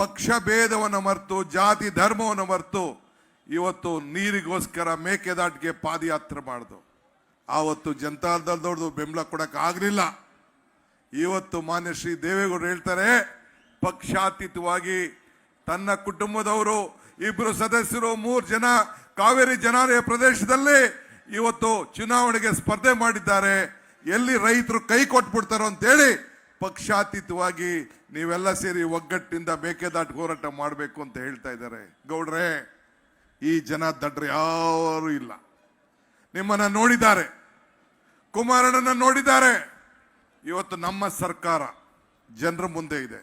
ಪಕ್ಷ ಭೇದವನ್ನು ಮರೆತು, ಜಾತಿ ಧರ್ಮವನ್ನು ಮರೆತು ಇವತ್ತು ನೀರಿಗೋಸ್ಕರ ಮೇಕೆದಾಟಿಗೆ ಪಾದಯಾತ್ರೆ ಮಾಡಿದು. ಆವತ್ತು ಜನತಾದಳದವ್ರದ್ದು ಬೆಂಬಲ ಕೊಡೋಕ್ಕಾಗಲಿಲ್ಲ ಇವತ್ತು ಮಾನ್ಯ ಶ್ರೀ ದೇವೇಗೌಡರು ಹೇಳ್ತಾರೆ, ಪಕ್ಷಾತೀತವಾಗಿ ತನ್ನ ಕುಟುಂಬದವರು ಇಬ್ಬರು ಸದಸ್ಯರು ಮೂರು ಜನ ಕಾವೇರಿ ಜನಾಲಯ ಪ್ರದೇಶದಲ್ಲಿ ಇವತ್ತು ಚುನಾವಣೆಗೆ ಸ್ಪರ್ಧೆ ಮಾಡಿದ್ದಾರೆ. ಎಲ್ಲಿ ರೈತರು ಕೈ ಕೊಟ್ಬಿಡ್ತಾರೋ ಅಂತೇಳಿ ಪಕ್ಷಾತೀತವಾಗಿ ನೀವೆಲ್ಲ ಸೇರಿ ಒಗ್ಗಟ್ಟಿಂದ ಮೇಕೆದಾಟು ಹೋರಾಟ ಮಾಡಬೇಕು ಅಂತ ಹೇಳ್ತಾ ಇದ್ದಾರೆ. ಗೌಡ್ರೆ, ಈ ಜನ ದಡ್ರ ಯಾರು ಇಲ್ಲ. ನಿಮ್ಮನ್ನ ನೋಡಿದ್ದಾರೆ. ಕುಮಾರಣ್ಣನ ನೋಡಿದ್ದಾರೆ. ಇವತ್ತು ನಮ್ಮ ಸರ್ಕಾರ ಜನರ ಮುಂದೆ ಇದೆ.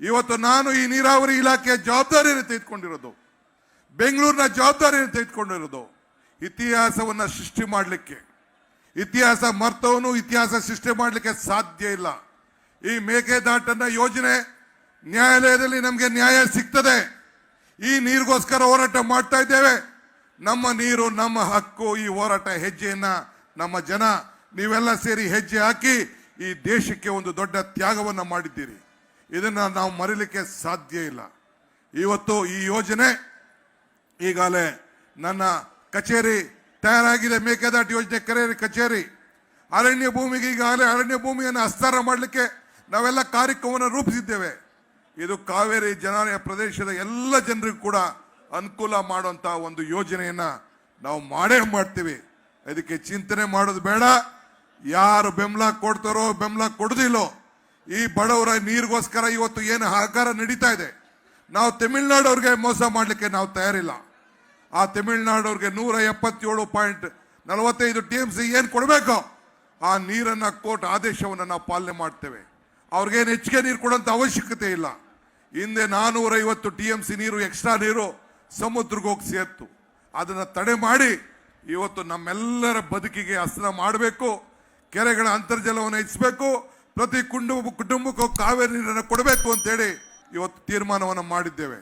ಇವತ್ತು ನಾನು ಈ ನೀರಾವರಿ ಇಲಾಖೆಯ ಜವಾಬ್ದಾರಿಯನ್ನು ತೆಗೆದುಕೊಂಡಿರೋದು, ಬೆಂಗಳೂರಿನ ಜವಾಬ್ದಾರಿಯನ್ನು ತೆಗೆದುಕೊಂಡಿರೋದು, ಇತಿಹಾಸವನ್ನು ಸೃಷ್ಟಿ ಮಾಡಲಿಕ್ಕೆ. ಇತಿಹಾಸ ಮರ್ತವನು ಇತಿಹಾಸ ಸೃಷ್ಟಿ ಮಾಡಲಿಕ್ಕೆ ಸಾಧ್ಯ ಇಲ್ಲ. ಈ ಮೇಕೆದಾಟನ್ನ ಯೋಜನೆ ನ್ಯಾಯಾಲಯದಲ್ಲಿ ನಮಗೆ ನ್ಯಾಯ ಸಿಗ್ತದೆ. ಈ ನೀರಿಗೋಸ್ಕರ ಹೋರಾಟ ಮಾಡ್ತಾ ಇದ್ದೇವೆ. ನಮ್ಮ ನೀರು, ನಮ್ಮ ಹಕ್ಕು, ಈ ಹೋರಾಟ ಹೆಜ್ಜೆಯನ್ನ ನಮ್ಮ ಜನ, ನೀವೆಲ್ಲ ಸೇರಿ ಹೆಜ್ಜೆ ಹಾಕಿ ಈ ದೇಶಕ್ಕೆ ಒಂದು ದೊಡ್ಡ ತ್ಯಾಗವನ್ನು ಮಾಡಿದ್ದೀರಿ. ಇದನ್ನ ನಾವು ಮರೀಲಿಕ್ಕೆ ಸಾಧ್ಯ ಇಲ್ಲ. ಇವತ್ತು ಈ ಯೋಜನೆ ಈಗಾಗಲೇ ನನ್ನ ಕಚೇರಿ ತಯಾರಾಗಿದೆ. ಮೇಕೆದಾಟು ಯೋಜನೆ ಕರೆ ಕಚೇರಿ. ಅರಣ್ಯ ಭೂಮಿಗೆ ಈಗಾಗಲೇ ಅರಣ್ಯ ಭೂಮಿಯನ್ನು ಹಸ್ತಾರ ಮಾಡಲಿಕ್ಕೆ ನಾವೆಲ್ಲ ಕಾರ್ಯಕ್ರಮವನ್ನು ರೂಪಿಸಿದ್ದೇವೆ. ಇದು ಕಾವೇರಿ ಜನಾನಯ ಪ್ರದೇಶದ ಎಲ್ಲ ಜನರಿಗೂ ಕೂಡ ಅನುಕೂಲ ಮಾಡುವಂತ ಒಂದು ಯೋಜನೆಯನ್ನ ನಾವು ಮಾಡೇ ಮಾಡ್ತೀವಿ. ಅದಕ್ಕೆ ಚಿಂತನೆ ಮಾಡೋದು ಬೇಡ. ಯಾರು ಬೆಂಬಲ ಕೊಡ್ತಾರೋ ಬೆಂಬಲ ಕೊಡೋದಿಲ್ಲೋ, ಈ ಬಡವರ ನೀರಿಗೋಸ್ಕರ ಇವತ್ತು ಏನು ಆಕಾರ ನಡೀತಾ ಇದೆ. ನಾವು ತಮಿಳ್ನಾಡವ್ರಿಗೆ ಮೋಸ ಮಾಡಲಿಕ್ಕೆ ನಾವು ತಯಾರಿಲ್ಲ. ಆ ತಮಿಳ್ನಾಡವ್ರಿಗೆ ನೂರ ಎಪ್ಪತ್ತೇಳು ಪಾಯಿಂಟ್ ನಲವತ್ತೈದು ಟಿ ಎಂ ಸಿ ಏನು ಕೊಡಬೇಕು, ಆ ನೀರನ್ನ ಕೋರ್ಟ್ ಆದೇಶವನ್ನು ನಾವು ಪಾಲನೆ ಮಾಡ್ತೇವೆ. ಅವ್ರಿಗೇನು ಹೆಚ್ಚಿಗೆ ನೀರು ಕೊಡೋಂಥ ಅವಶ್ಯಕತೆ ಇಲ್ಲ. ಹಿಂದೆ ನಾನೂರ ಐವತ್ತು ಟಿ ಎಂ ಸಿ ನೀರು, ಎಕ್ಸ್ಟ್ರಾ ನೀರು ಸಮುದ್ರಕ್ಕೆ ಹೋಗಿ ಸೇರ್ತು ಅದನ್ನು ತಡೆ ಮಾಡಿ ಇವತ್ತು ನಮ್ಮೆಲ್ಲರ ಬದುಕಿಗೆ ಹಸನ ಮಾಡಬೇಕು, ಕೆರೆಗಳ ಅಂತರ್ಜಲವನ್ನು ಹೆಚ್ಚಬೇಕು ಪ್ರತಿ ಕುಟುಂಬ ಕುಟುಂಬಕ್ಕೂ ಕಾವೇರಿ ನೀರನ್ನು ಕೊಡಬೇಕು ಅಂತೇಳಿ ಇವತ್ತು ತೀರ್ಮಾನವನ್ನು ಮಾಡಿದ್ದೇವೆ.